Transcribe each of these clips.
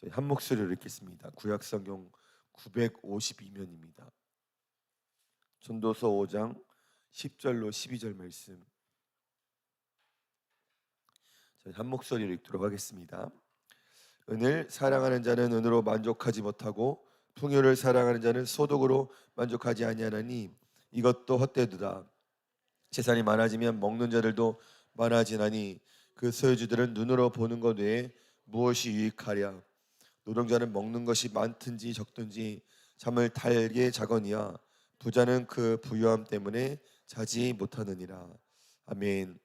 저희 한 목소리로 읽겠습니다. 구약 성경 952면입니다. 전도서 5장 10절로 12절 말씀. 저희 한 목소리로 읽도록 하겠습니다. 은을 사랑하는 자는 은으로 만족하지 못하고 풍요를 사랑하는 자는 소득으로 만족하지 아니하나니 이것도 헛되도다. 재산이 많아지면 먹는 자들도 많아지나니 그 소유주들은 눈으로 보는 것 외에 무엇이 유익하랴 노동자는 먹는 것이 많든지 적든지 잠을 달게 자거니와 부자는 그 부유함 때문에 자지 못하느니라 아멘.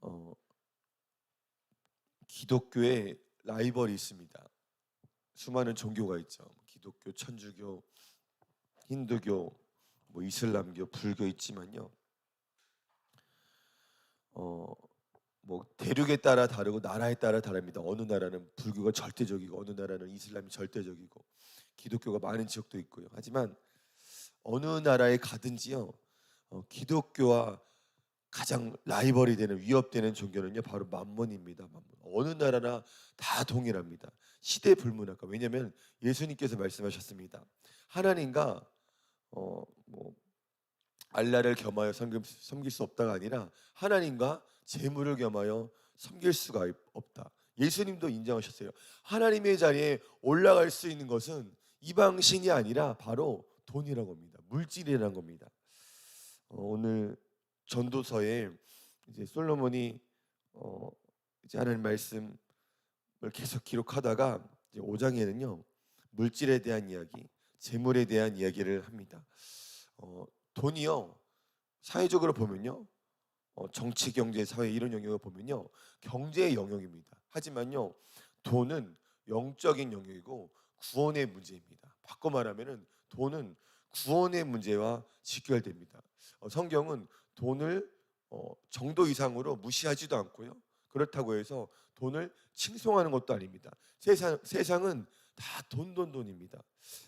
어, 기독교에 라이벌이 있습니다. 수많은 종교가 있죠. 기독교, 천주교, 힌두교, 뭐 이슬람교, 불교 있지만요. 어, 뭐 대륙에 따라 다르고 나라에 따라 다릅니다. 어느 나라는 불교가 절대적이고 어느 나라는 이슬람이 절대적이고 기독교가 많은 지역도 있고요. 하지만 어느 나라에 가든지요. 어, 기독교와 가장 라이벌이 되는 위협되는 종교는요 바로 만몬입니다. 만몬. 어느 나라나 다 동일합니다. 시대 불문하까 왜냐하면 예수님께서 말씀하셨습니다. 하나님과 어 뭐 알라를 겸하여 섬길 수 없다가 아니라 하나님과 재물을 겸하여 섬길 수가 없다. 예수님도 인정하셨어요. 하나님의 자리에 올라갈 수 있는 것은 이방신이 아니라 바로 돈이라고 합니다. 물질이라는 겁니다. 어, 오늘 전도서에 이제 솔로몬이 어, 이제 하는 말씀을 계속 기록하다가 이제 5장에는요 물질에 대한 이야기, 재물에 대한 이야기를 합니다. 어, 돈이요 사회적으로 보면요 어, 정치, 경제, 사회 이런 영역을 보면요 경제의 영역입니다. 하지만요 돈은 영적인 영역이고 구원의 문제입니다. 바꿔 말하면은 돈은 구원의 문제와 직결됩니다. 어, 성경은 돈을 어, 정도 이상으로 무시하지도 않고요. 그렇다고 해서 돈을 칭송하는 것도 아닙니다. 세상, 세상은 다 돈, 돈, 돈입니다.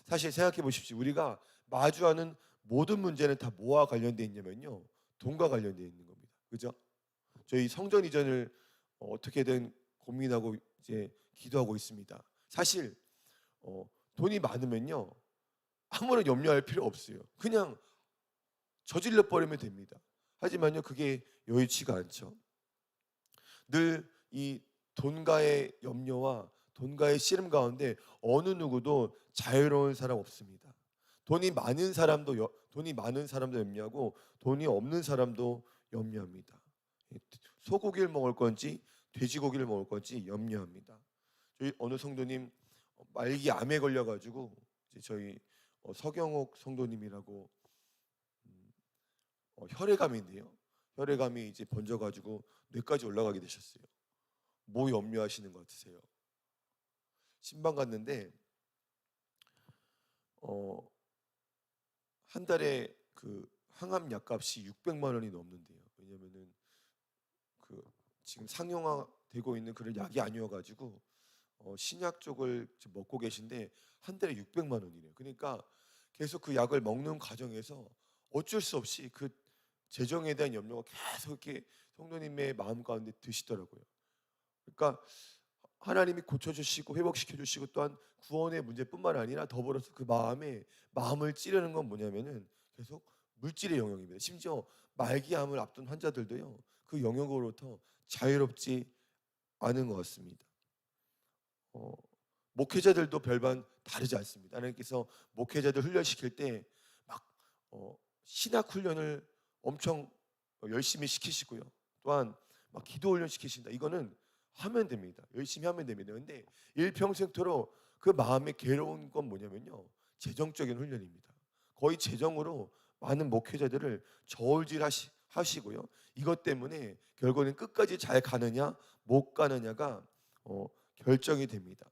사실 생각해 보십시오. 우리가 마주하는 모든 문제는 다 뭐와 관련되어 있냐면요. 돈과 관련되어 있는. 그죠? 저희 성전 이전을 어떻게든 고민하고 이제 기도하고 있습니다. 사실 어, 돈이 많으면요. 아무런 염려할 필요 없어요. 그냥 저질러 버리면 됩니다. 하지만요, 그게 여의치가 않죠. 늘 이 돈과의 염려와 돈과의 씨름 가운데 어느 누구도 자유로운 사람 없습니다. 돈이 많은 사람도 돈이 많은 사람도 염려하고 돈이 없는 사람도 염려합니다. 소고기를 먹을 건지 돼지고기를 먹을 건지 염려합니다. 저희 어느 성도님 말기 암에 걸려가지고 저희 어, 서경옥 성도님이라고 음, 어, 혈액암인데요. 혈액암이 이제 번져가지고 뇌까지 올라가게 되셨어요. 뭐 염려하시는 것 같으세요? 신방 갔는데 어, 한 달에 그 항암 약값이 600만 원이 넘는데요. 왜냐면은 그 지금 상용화되고 있는 그런 약이 아니어가지고 어, 신약 쪽을 먹고 계신데 한 달에 600만 원이래요. 그러니까 계속 그 약을 먹는 과정에서 어쩔 수 없이 그 재정에 대한 염려가 계속 이렇게 성도님의 마음 가운데 드시더라고요. 그러니까 하나님이 고쳐주시고 회복시켜주시고 또한 구원의 문제뿐만 아니라 더불어서 그 마음에 마음을 찌르는 건 뭐냐면은 계속 물질의 영역입니다. 심지어 말기암을 앞둔 환자들도요 그 영역으로부터 자유롭지 않은 것 같습니다. 어, 목회자들도 별반 다르지 않습니다. 하나님께서 목회자들 훈련시킬 때막 어, 신학 훈련을 엄청 열심히 시키시고요. 또한 막 기도 훈련 시키신다. 이거는 하면 됩니다. 열심히 하면 됩니다. 근데 일평생토록 그 마음에 괴로운 건 뭐냐면요. 재정적인 훈련입니다. 거의 재정으로 많은 목회자들을 저울질 하시, 하시고요. 이것 때문에 결국은 끝까지 잘 가느냐 못 가느냐가 어, 결정이 됩니다.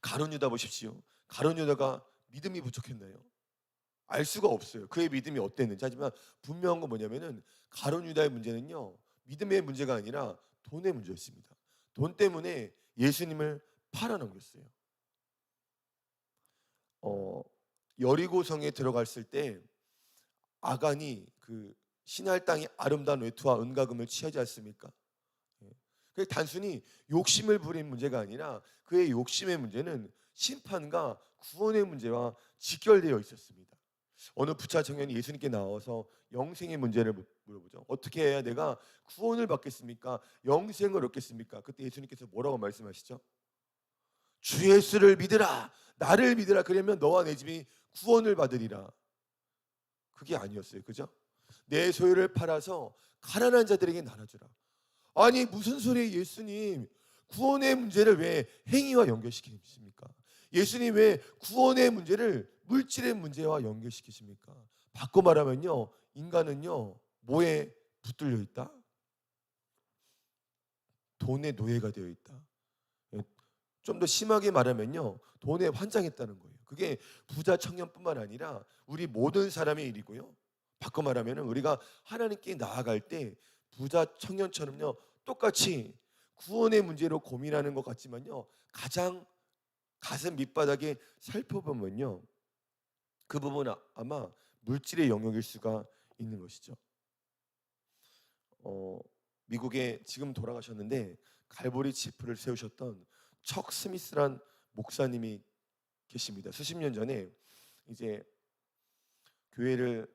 가론 유다 보십시오. 가론 유다가 믿음이 부족했나요? 알 수가 없어요. 그의 믿음이 어땠는지. 하지만 분명한 건 뭐냐면은 가론 유다의 문제는요. 믿음의 문제가 아니라 돈의 문제였습니다. 돈 때문에 예수님을 팔아넘겼어요. 어, 여리고성에 들어갔을 때 아간이 그 신할 땅이 아름다운 외투와 은가금을 취하지 않습니까? 예. 그 단순히 욕심을 부린 문제가 아니라 그의 욕심의 문제는 심판과 구원의 문제와 직결되어 있었습니다. 어느 부차 청년이 예수님께 나와서 영생의 문제를 물- 물어보죠. 어떻게 해야 내가 구원을 받겠습니까? 영생을 얻겠습니까? 그때 예수님께서 뭐라고 말씀하시죠? 주 예수를 믿으라. 나를 믿으라. 그러면 너와 내 집이 구원을 받으리라. 그게 아니었어요. 그죠? 내 소유를 팔아서 가난한 자들에게 나눠주라. 아니 무슨 소리예요, 예수님? 구원의 문제를 왜 행위와 연결시키십니까? 예수님 왜 구원의 문제를 물질의 문제와 연결시키십니까? 바꿔 말하면요, 인간은요 뭐에 붙들려 있다? 돈의 노예가 되어 있다. 좀 더 심하게 말하면요, 돈에 환장했다는 거예요. 그게 부자 청년뿐만 아니라 우리 모든 사람의 일이고요. 바꿔 말하면 우리가 하나님께 나아갈 때 부자 청년처럼요 똑같이 구원의 문제로 고민하는 것 같지만요 가장 가슴 밑바닥에 살펴보면요 그 부분은 아- 아마 물질의 영역일 수가 있는 것이죠. 어, 미국에 지금 돌아가셨는데 갈보리 치프를 세우셨던 척 스미스란 목사님이 계십니다. 수십 년 전에 이제 교회를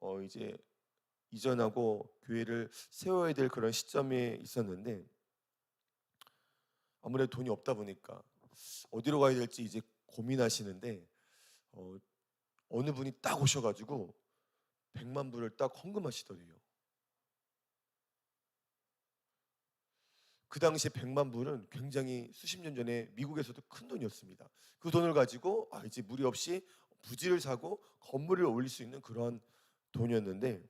어 이제 이전하고 교회를 세워야 될 그런 시점에 있었는데 아무래도 돈이 없다 보니까 어디로 가야 될지 이제 고민하시는데 어, 어느 분이 딱 오셔가지고 100만 불을 딱 헌금하시더래요. 그 당시에 100만 불은 굉장히 수십 년 전에 미국에서도 큰 돈이었습니다. 그 돈을 가지고 아 이제 무리 없이 부지를 사고 건물을 올릴 수 있는 그런 돈이었는데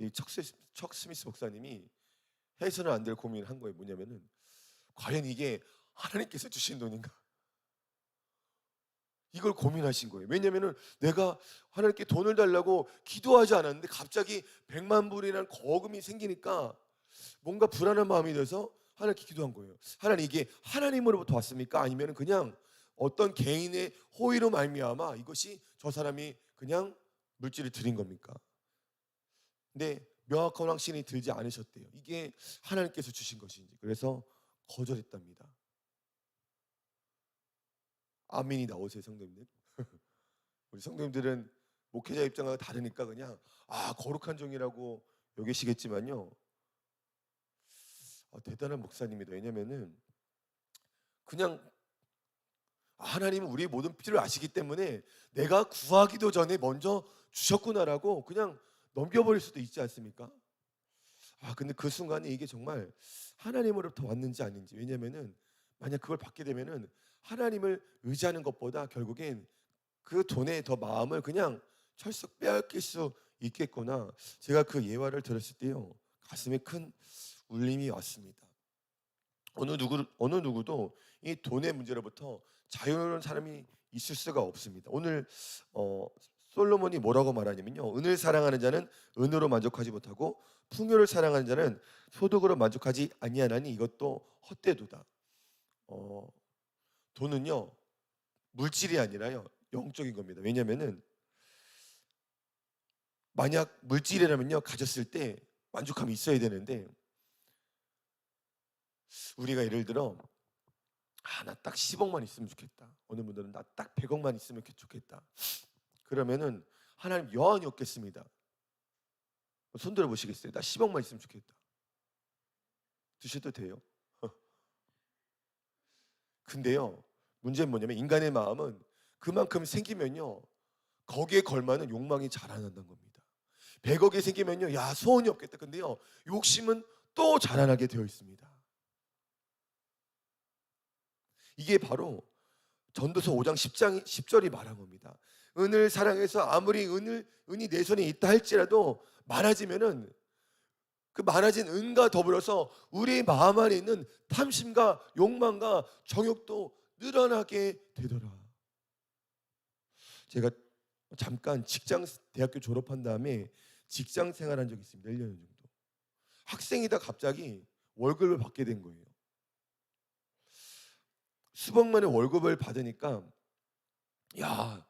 이 척스, 척 스미스 목사님이 해서는 안 될 고민을 한 거예요. 뭐냐면은 과연 이게 하나님께서 주신 돈인가? 이걸 고민하신 거예요. 왜냐면은 내가 하나님께 돈을 달라고 기도하지 않았는데 갑자기 100만 불이라는 거금이 생기니까 뭔가 불안한 마음이 들어서 하나님께 기도한 거예요. 하나님 이게 하나님으로부터 왔습니까? 아니면 그냥 어떤 개인의 호의로 말미암아 이것이 저 사람이 그냥 물질을 드린 겁니까? 근데 명확한 확신이 들지 않으셨대요. 이게 하나님께서 주신 것인지. 그래서 거절했답니다. 아멘이 나오세요, 성도님들. 우리 성도님들은 목회자 입장과 다르니까 그냥 아 거룩한 종이라고 여기시겠지만요. 아, 대단한 목사님이다. 왜냐면은 그냥 하나님은 우리의 모든 필요를 아시기 때문에 내가 구하기도 전에 먼저 주셨구나라고 그냥 넘겨버릴 수도 있지 않습니까? 아 근데 그 순간에 이게 정말 하나님으로부터 왔는지 아닌지 왜냐면은 만약 그걸 받게 되면은 하나님을 의지하는 것보다 결국엔 그 돈에 더 마음을 그냥 철썩 빼앗길 수 있겠구나 제가 그 예화를 들었을 때요 가슴에 큰 울림이 왔습니다. 어느 누구 어느 누구도 이 돈의 문제로부터 자유로운 사람이 있을 수가 없습니다. 오늘 어, 솔로몬이 뭐라고 말하냐면요. 은을 사랑하는 자는 은으로 만족하지 못하고 풍요를 사랑하는 자는 소득으로 만족하지 아니하나니 이것도 헛되도다. 어, 돈은요 물질이 아니라요 영적인 겁니다. 왜냐하면은 만약 물질이라면요 가졌을 때 만족감이 있어야 되는데 우리가 예를 들어 아 나 딱 10억만 있으면 좋겠다. 어느 분들은 나 딱 100억만 있으면 좋겠다. 그러면은 하나님 여한이 없겠습니다. 손 들어 보시겠어요? 나 10억만 있으면 좋겠다. 드셔도 돼요. 근데요. 문제는 뭐냐면 인간의 마음은 그만큼 생기면요. 거기에 걸맞는 욕망이 자라난다는 겁니다. 100억이 생기면요. 야, 소원이 없겠다. 근데요. 욕심은 또 자라나게 되어 있습니다. 이게 바로 전도서 5장 10장 10절이 말한 겁니다. 은을 사랑해서 아무리 은을 은이 내 손에 있다 할지라도 많아지면은 그 많아진 은과 더불어서 우리 마음 안에 있는 탐심과 욕망과 정욕도 늘어나게 되더라. 제가 잠깐 직장 대학교 졸업한 다음에 직장 생활한 적이 있습니다. 1년 정도. 학생이다 갑자기 월급을 받게 된 거예요. 수백만의 월급을 받으니까 야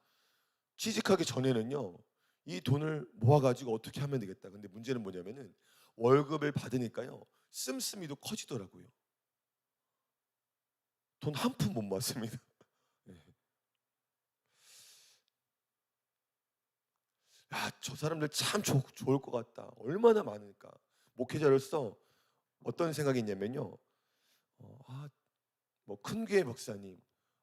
취직하기 전에는요 이 돈을 모아가지고 어떻게 하면 되겠다. 근데 문제는 뭐냐면은 월급을 받으니까요 씀씀이도 커지더라고요. 돈 한 푼 못 모았습니다. 예. 야, 저 사람들 참 좋, 좋을 것 같다. 얼마나 많을까. 목회자로서 어떤 생각이 있냐면요. 어, 아, 뭐 큰 교회 목사님,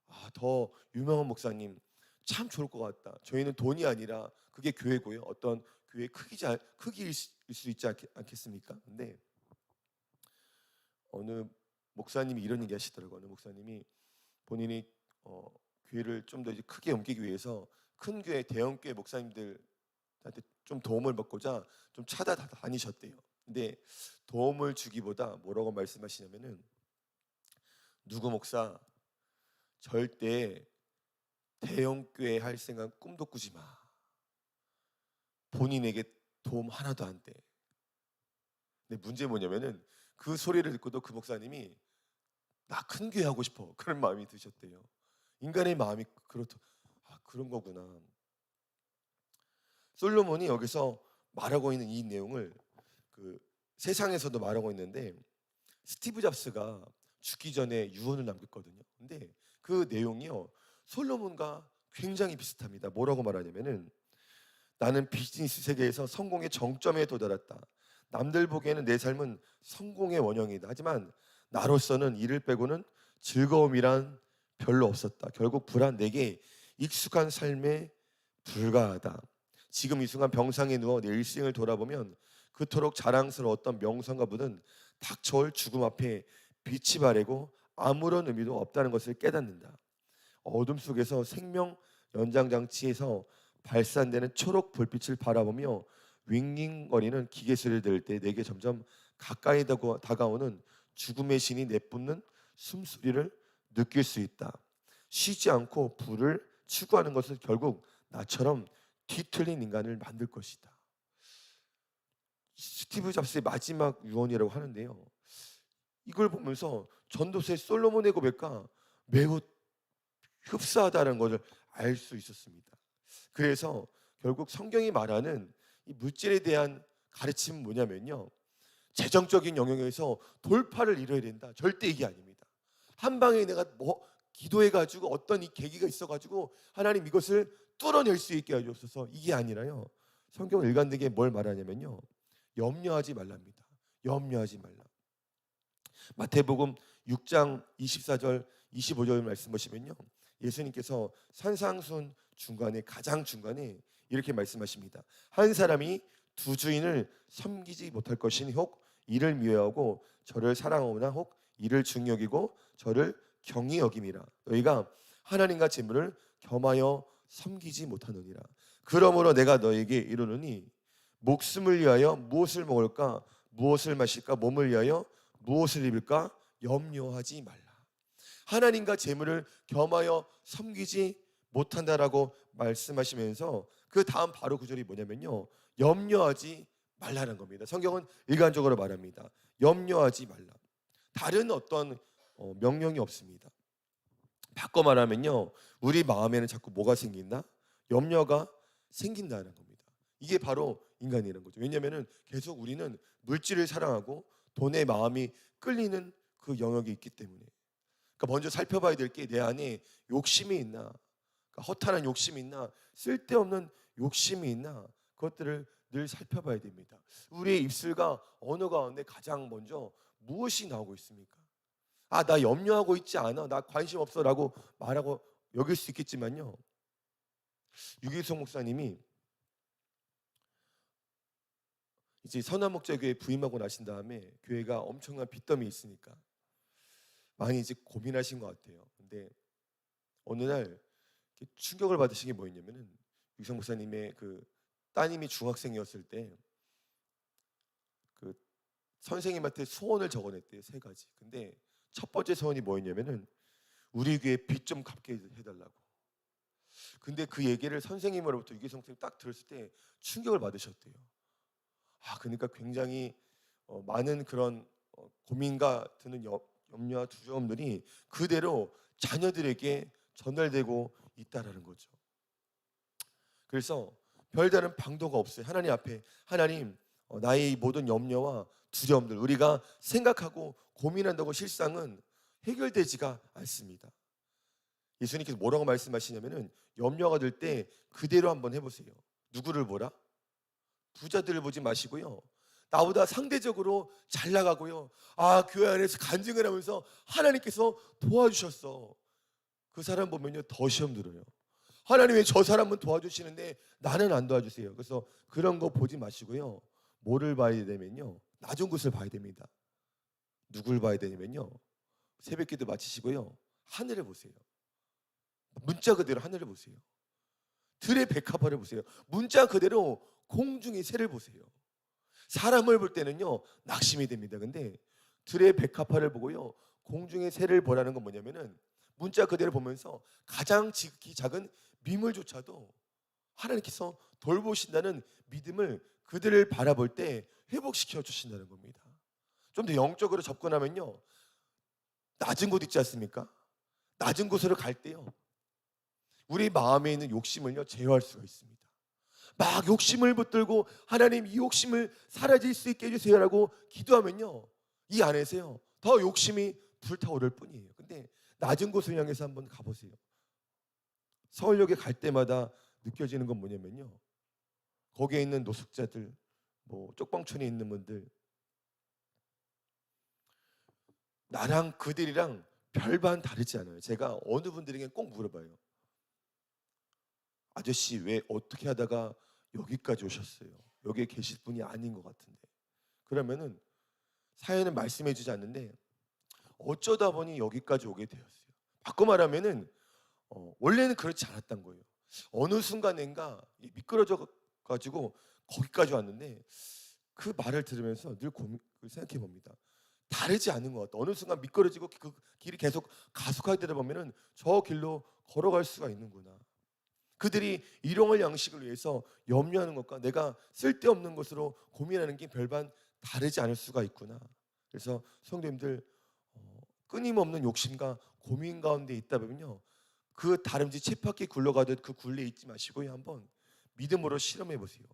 아, 더 유명한 목사님 참 좋을 것 같다. 저희는 돈이 아니라 그게 교회고요. 어떤 교회 크기 자, 크기일 수- 수 있지 않겠, 않겠 습니까? 근데 어느 목사님이 이런 얘기 하시더라고요. 어느 목사님이 본인이 어, 교회를 좀 더 크게 옮기기 위해서 큰 교회, 대형 교회 목사님들한테 좀 도움을 받고자 좀 찾아다니셨대요. 근데 도움을 주기보다 뭐라고 말씀하시냐면은 누구 목사 절대 대형 교회 할 생각 꿈도 꾸지 마. 본인에게 도움 하나도 안 돼. 근데 문제 뭐냐면은 그 소리를 듣고도 그 목사님이 나 큰 교회 하고 싶어 그런 마음이 드셨대요. 인간의 마음이 그렇다. 아 그런 거구나. 솔로몬이 여기서 말하고 있는 이 내용을 그 세상에서도 말하고 있는데 스티브 잡스가 죽기 전에 유언을 남겼거든요. 근데 그 내용이요 솔로몬과 굉장히 비슷합니다. 뭐라고 말하냐면은 나는 비즈니스 세계에서 성공의 정점에 도달했다. 남들 보기에는 내 삶은 성공의 원형이다. 하지만 나로서는 이를 빼고는 즐거움이란 별로 없었다. 결국 불안 내게 익숙한 삶에 불과하다. 지금 이 순간 병상에 누워 내 일생을 돌아보면 그토록 자랑스러웠던 명성과 부는 닥쳐올 죽음 앞에 빛이 바래고 아무런 의미도 없다는 것을 깨닫는다. 어둠 속에서 생명 연장 장치에서 발산되는 초록 불빛을 바라보며 윙윙거리는 기계소리를 들을 때 내게 점점 가까이 다가오는 죽음의 신이 내뿜는 숨소리를 느낄 수 있다. 쉬지 않고 불을 추구하는 것은 결국 나처럼 뒤틀린 인간을 만들 것이다. 스티브 잡스의 마지막 유언이라고 하는데요. 이걸 보면서 전도세 솔로몬의 고백과 매우 흡사하다는 것을 알 수 있었습니다. 그래서 결국 성경이 말하는 이 물질에 대한 가르침은 뭐냐면요. 재정적인 영역에서 돌파를 이뤄야 된다. 절대 이게 아닙니다. 한 방에 내가 뭐 기도해 가지고 어떤 이 계기가 있어 가지고 하나님 이것을 뚫어낼 수 있게 해 주옵소서. 이게 아니라요. 성경 일관되게 뭘 말하냐면요. 염려하지 말랍니다. 염려하지 말라. 마태복음 6장 24절 25절 말씀 보시면요. 예수님께서 산상순 중간에 가장 중간에 이렇게 말씀하십니다. 한 사람이 두 주인을 섬기지 못할 것이니 혹 이를 미워하고 저를 사랑하거나 혹 이를 중히 여기고 저를 경히 여김이라. 너희가 하나님과 재물을 겸하여 섬기지 못하느니라. 그러므로 내가 너에게 이르노니 목숨을 위하여 무엇을 먹을까 무엇을 마실까 몸을 위하여 무엇을 입을까 염려하지 말라. 하나님과 재물을 겸하여 섬기지 못한다라고 말씀하시면서 그 다음 바로 구절이 뭐냐면요. 염려하지 말라는 겁니다. 성경은 일관적으로 말합니다. 염려하지 말라. 다른 어떤 어, 명령이 없습니다. 바꿔 말하면요. 우리 마음에는 자꾸 뭐가 생긴다? 염려가 생긴다는 겁니다. 이게 바로 인간이라는 거죠. 왜냐하면 계속 우리는 물질을 사랑하고 돈에 마음이 끌리는 그 영역이 있기 때문에. 그러니까 먼저 살펴봐야 될 게 내 안에 욕심이 있나, 그러니까 허탄한 욕심이 있나, 쓸데없는 욕심이 있나, 그것들을 늘 살펴봐야 됩니다. 우리의 입술과 언어 가운데 가장 먼저 무엇이 나오고 있습니까? 아, 나 염려하고 있지 않아. 나 관심 없어 라고 말하고 여길 수 있겠지만요. 유기성 목사님이 이제 선한목자 교회 부임하고 나신 다음에 교회가 엄청난 빚더미 있으니까 많이 이제 고민하신 것 같아요. 근데 어느 날 충격을 받으신 게 뭐였냐면은 유기성 목사님의 그 따님이 중학생이었을 때 그 선생님한테 소원을 적어냈대요 세 가지. 근데 첫 번째 소원이 뭐였냐면은 우리 교회 빚 좀 갚게 해달라고. 근데 그 얘기를 선생님으로부터 유기성 선생님 딱 들었을 때 충격을 받으셨대요. 아, 그러니까 굉장히 어, 많은 그런 어, 고민과 드는 여- 염려와 두려움들이 그대로 자녀들에게 전달되고 있다라는 거죠. 그래서 별다른 방도가 없어요. 하나님 앞에 하나님 어, 나의 이 모든 염려와 두려움들 우리가 생각하고 고민한다고 실상은 해결되지가 않습니다. 예수님께서 뭐라고 말씀하시냐면은 염려가 될 때 그대로 한번 해보세요. 누구를 보라? 부자들을 보지 마시고요. 나보다 상대적으로 잘 나가고요. 아 교회 안에서 간증을 하면서 하나님께서 도와주셨어. 그 사람 보면요 더 시험 들어요. 하나님 왜 저 사람은 도와주시는데 나는 안 도와주세요. 그래서 그런 거 보지 마시고요. 뭐를 봐야 되면요. 낮은 곳을 봐야 됩니다. 누굴 봐야 되냐면요. 새벽 기도 마치시고요. 하늘을 보세요. 문자 그대로 하늘을 보세요. 들의 백합화를 보세요. 문자 그대로 공중의 새를 보세요. 사람을 볼 때는요 낙심이 됩니다. 근데 들의 백합화를 보고요 공중의 새를 보라는 건 뭐냐면은 문자 그대로 보면서 가장 지극히 작은 미물조차도 하나님께서 돌보신다는 믿음을 그들을 바라볼 때 회복시켜 주신다는 겁니다. 좀 더 영적으로 접근하면요 낮은 곳 있지 않습니까? 낮은 곳으로 갈 때요 우리 마음에 있는 욕심을요 제어할 수가 있습니다. 막 욕심을 붙들고 하나님 이 욕심을 사라질 수 있게 해주세요라고 기도하면요 이 안에서요 더 욕심이 불타오를 뿐이에요. 근데 낮은 곳을 향해서 한번 가보세요. 서울역에 갈 때마다 느껴지는 건 뭐냐면요 거기에 있는 노숙자들, 뭐 쪽방촌에 있는 분들 나랑 그들이랑 별반 다르지 않아요. 제가 어느 분들에게 꼭 물어봐요. 아저씨 왜 어떻게 하다가 여기까지 오셨어요? 여기에 계실 분이 아닌 것 같은데. 그러면은 사연은 말씀해 주지 않는데 어쩌다 보니 여기까지 오게 되었어요. 바꿔 말하면은 어, 원래는 그렇지 않았던 거예요. 어느 순간인가 미끄러져 가지고 거기까지 왔는데 그 말을 들으면서 늘 고민, 생각해 봅니다. 다르지 않은 것 같다. 어느 순간 미끄러지고 그 길이 계속 가속하게 되다 보면은 저 길로 걸어갈 수가 있는구나. 그들이 일용할 양식을 위해서 염려하는 것과 내가 쓸데없는 것으로 고민하는 게 별반 다르지 않을 수가 있구나. 그래서 성도님들 어, 끊임없는 욕심과 고민 가운데 있다 보면요. 그 다름쥐 쳇바퀴 굴러가듯 그 굴레 있지 마시고요. 한번 믿음으로 실험해 보세요.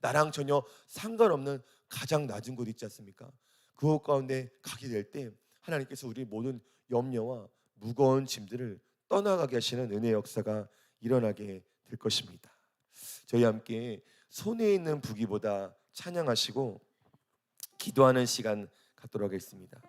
나랑 전혀 상관없는 가장 낮은 곳 있지 않습니까? 그 곳 가운데 가게 될 때 하나님께서 우리 모든 염려와 무거운 짐들을 떠나가게 하시는 은혜 역사가 일어나게 될 것입니다. 저희 함께 손에 있는 부기보다 찬양하시고 기도하는 시간 갖도록 하겠습니다.